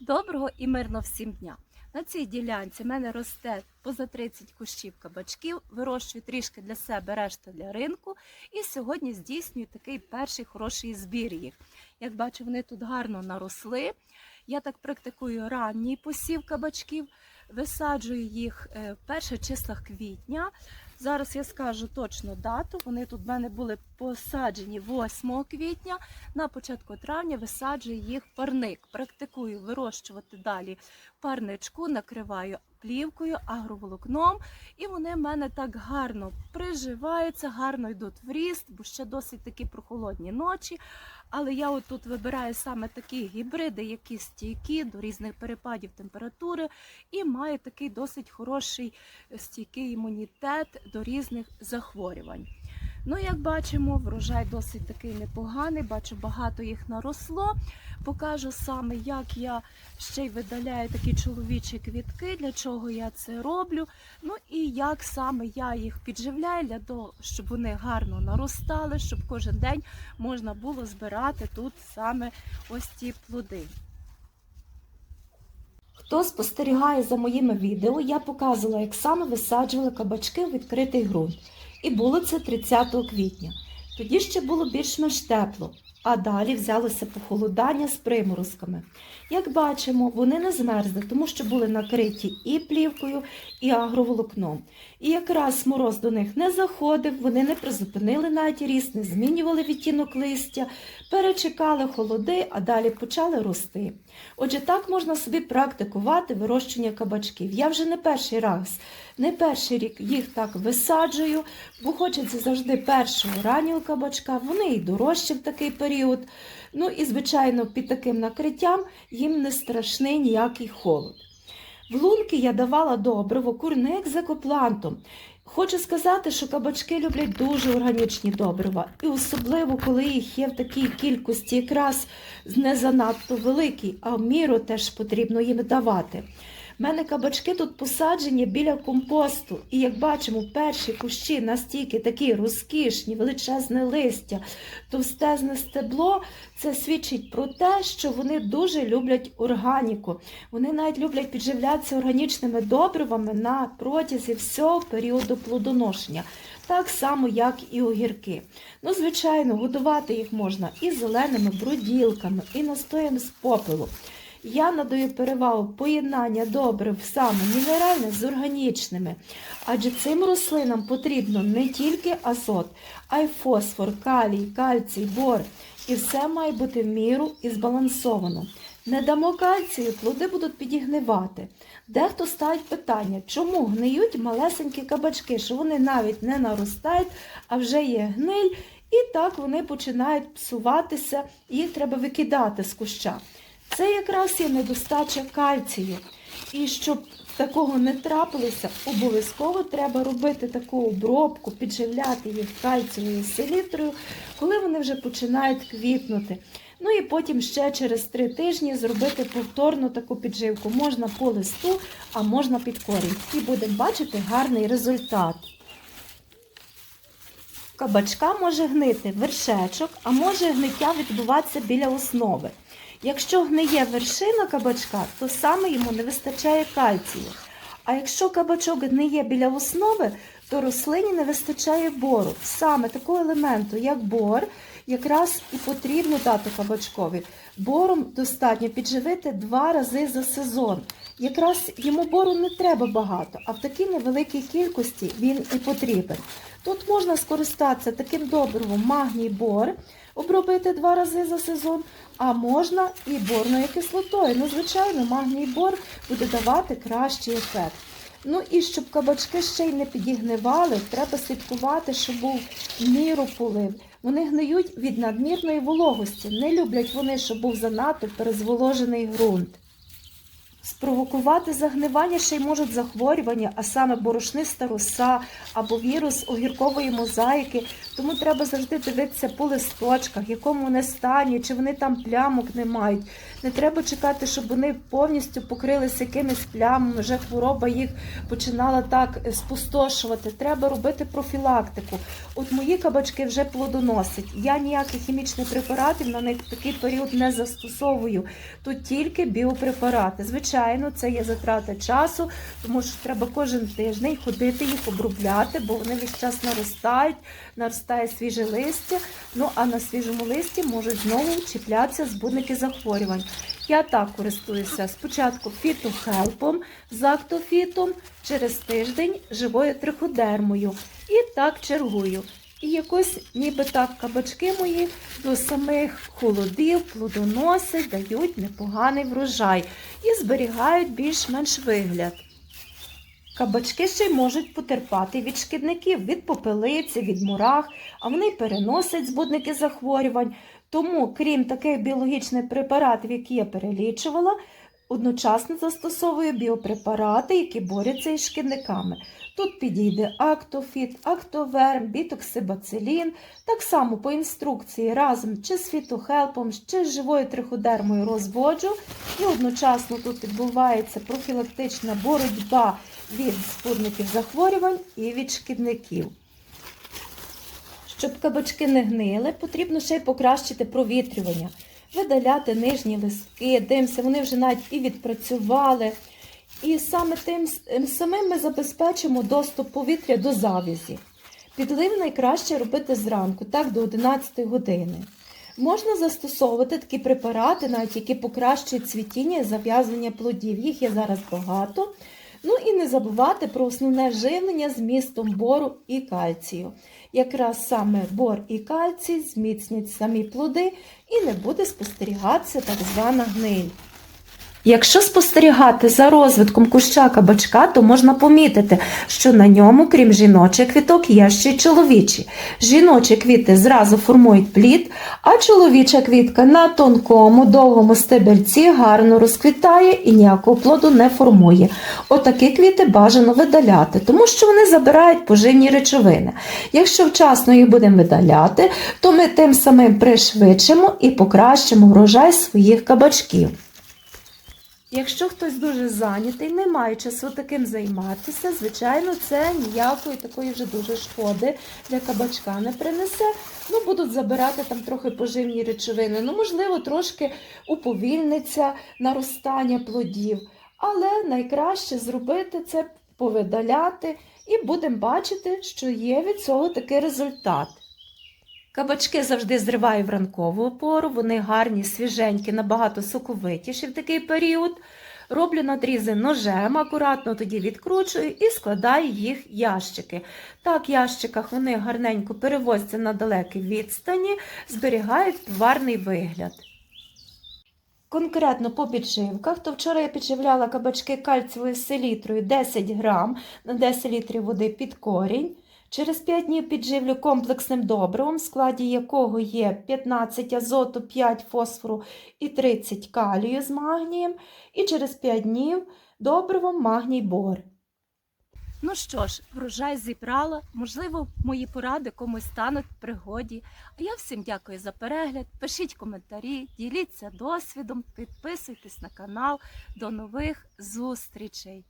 Доброго і мирного всім дня! На цій ділянці в мене росте поза 30 кущів кабачків, вирощую трішки для себе, решта для ринку. І сьогодні здійснюю такий перший хороший збір їх. Як бачу, вони тут гарно наросли. Я так практикую ранній посів кабачків, висаджую їх е, в перших числах квітня. Зараз я скажу точно дату. Вони тут в мене були посаджені 8 квітня. На початку травня висаджую їх парник. Практикую вирощувати далі парничку, накриваю плівкою, агроволокном, і вони в мене так гарно приживаються, гарно йдуть в ріст, бо ще досить такі прохолодні ночі. Але я отут вибираю саме такі гібриди, які стійкі до різних перепадів температури, і має такий досить хороший е, стійкий імунітет до різних захворювань. Ну, як бачимо, врожай досить такий непоганий, бачу, багато їх наросло. Покажу саме, як я ще й видаляю такі чоловічі квітки, для чого я це роблю. Ну і як саме я їх підживляю для того, щоб вони гарно наростали, щоб кожен день можна було збирати тут саме ось ці плоди. Хто спостерігає за моїми відео, я показувала, як саме висаджували кабачки у відкритий ґрунт. І було це 30 квітня. Тоді ще було більш-менш тепло, а далі взялося похолодання з приморозками. Як бачимо, вони не змерзли, тому що були накриті і плівкою, і агроволокном. І якраз мороз до них не заходив, вони не призупинили навіть ріст, не змінювали відтінок листя, перечекали холоди, а далі почали рости. Отже, так можна собі практикувати вирощення кабачків. Я вже не перший раз, не перший рік їх так висаджую, бо хочеться завжди першого раннього кабачка, вони і дорожчі в такий період. Ну і, звичайно, під таким накриттям їм не страшний ніякий холод. В лунки я давала добриво, курник з екоплантом. Хочу сказати, що кабачки люблять дуже органічні добрива, і особливо, коли їх є в такій кількості, якраз не занадто великій, а в міру теж потрібно їм давати. У мене кабачки тут посаджені біля компосту, і як бачимо, перші кущі настільки такі розкішні, величезне листя, товстезне стебло. Це свідчить про те, що вони дуже люблять органіку. Вони навіть люблять підживлятися органічними добривами на протязі всього періоду плодоношення. Так само, як і огірки. Ну, звичайно, годувати їх можна і зеленими бруділками, і настоєм з попелу. Я надаю перевагу поєднання добрив саме мінеральних з органічними, адже цим рослинам потрібно не тільки азот, а й фосфор, калій, кальцій, бор. І все має бути в міру і збалансовано. Не дамо кальцію, плоди будуть підігнивати. Дехто ставить питання, чому гниють малесенькі кабачки, що вони навіть не наростають, а вже є гниль, і так вони починають псуватися, їх треба викидати з куща. Це якраз є недостача кальцію. І щоб такого не трапилося, обов'язково треба робити таку обробку, підживляти їх кальцієвою селітрою, коли вони вже починають квітнути. Ну і потім ще через три тижні зробити повторну таку підживку. Можна по листу, а можна під корінь. І будемо бачити гарний результат. Кабачка може гнити вершечок, а може гниття відбуватися біля основи. Якщо гниє вершина кабачка, то саме йому не вистачає кальцію. А якщо кабачок гниє біля основи, то рослині не вистачає бору. Саме такого елементу, як бор, якраз і потрібно дати кабачкові. Бором достатньо підживити два рази за сезон. Якраз йому бору не треба багато, а в такій невеликій кількості він і потрібен. Тут можна скористатися таким добривом магній бор, обробити два рази за сезон, а можна і борною кислотою. Ну, звичайно, магній бор буде давати кращий ефект. Ну і щоб кабачки ще й не підігнивали, треба слідкувати, щоб був міру полив. Вони гниють від надмірної вологості. Не люблять вони, щоб був занадто перезволожений ґрунт. Спровокувати загнивання ще й можуть захворювання, а саме борошниста роса або вірус огіркової мозаїки. Тому треба завжди дивитися по листочках, в якому вони стані, чи вони там плямок не мають. Не треба чекати, щоб вони повністю покрилися якимись плямами, вже хвороба їх починала так спустошувати. Треба робити профілактику. От мої кабачки вже плодоносять. Я ніяких хімічних препаратів на них в такий період не застосовую. Тут тільки біопрепарати. Звичайно, це є затрата часу, тому що треба кожен тиждень ходити їх обробляти, бо вони весь час наростають, наростає свіже листя. Ну а на свіжому листі можуть знову чіплятися збудники захворювань. Я так користуюся спочатку фітохелпом з актофітом, через тиждень живою триходермою. І так чергую. І якось ніби так кабачки мої до самих холодів плодоносять, дають непоганий врожай і зберігають більш-менш вигляд. Кабачки ще й можуть потерпати від шкідників, від попелиці, від мурах, а вони переносять збудники захворювань. Тому, крім таких біологічних препаратів, які я перелічувала, одночасно застосовую біопрепарати, які борються із шкідниками. Тут підійде актофіт, актоверм, бітоксибацилін, так само по інструкції разом чи з фітохелпом, чи з живою триходермою розводжу. І одночасно тут відбувається профілактична боротьба від спутників захворювань і від шкідників. Щоб кабачки не гнили, потрібно ще й покращити провітрювання, видаляти нижні листки, димся, вони вже навіть і відпрацювали. І саме тим с- самим ми забезпечимо доступ повітря до завязі. Підлив найкраще робити зранку, так до 11 години. Можна застосовувати такі препарати, навіть які покращують цвітіння і зав'язування плодів. Їх є зараз багато. Ну і не забувати про основне живлення з містом бору і кальцію. Якраз саме бор і кальцій зміцнять самі плоди і не буде спостерігатися так звана гниль. Якщо спостерігати за розвитком куща кабачка, то можна помітити, що на ньому, крім жіночих квіток, є ще й чоловічі. Жіночі квіти зразу формують плід, а чоловіча квітка на тонкому, довгому стебельці гарно розквітає і ніякого плоду не формує. Отакі квіти бажано видаляти, тому що вони забирають поживні речовини. Якщо вчасно їх будемо видаляти, то ми тим самим пришвидшимо і покращимо врожай своїх кабачків. Якщо хтось дуже зайнятий, не має часу таким займатися, звичайно, це ніякої такої вже дуже шкоди для кабачка не принесе. Ну, будуть забирати там трохи поживні речовини. Ну, можливо, трошки уповільниться наростання плодів. Але найкраще зробити це повидаляти, і будемо бачити, що є від цього такий результат. Кабачки завжди зриваю в ранкову пору, вони гарні, свіженькі, набагато соковитіші в такий період. Роблю надрізи ножем, акуратно тоді відкручую і складаю їх ящики. Так, в ящиках вони гарненько перевозяться на далекі відстані, зберігають товарний вигляд. Конкретно по підживках, то вчора я підживляла кабачки кальцієвою селітрою 10 грам на 10 літрів води під корінь. Через 5 днів підживлю комплексним добривом, в складі якого є 15 азоту, 5 фосфору і 30 калію з магнієм. І через 5 днів добривом магній бор. Ну що ж, врожай зібрала. Можливо, мої поради комусь стануть в пригоді. А я всім дякую за перегляд. Пишіть коментарі, діліться досвідом, підписуйтесь на канал. До нових зустрічей!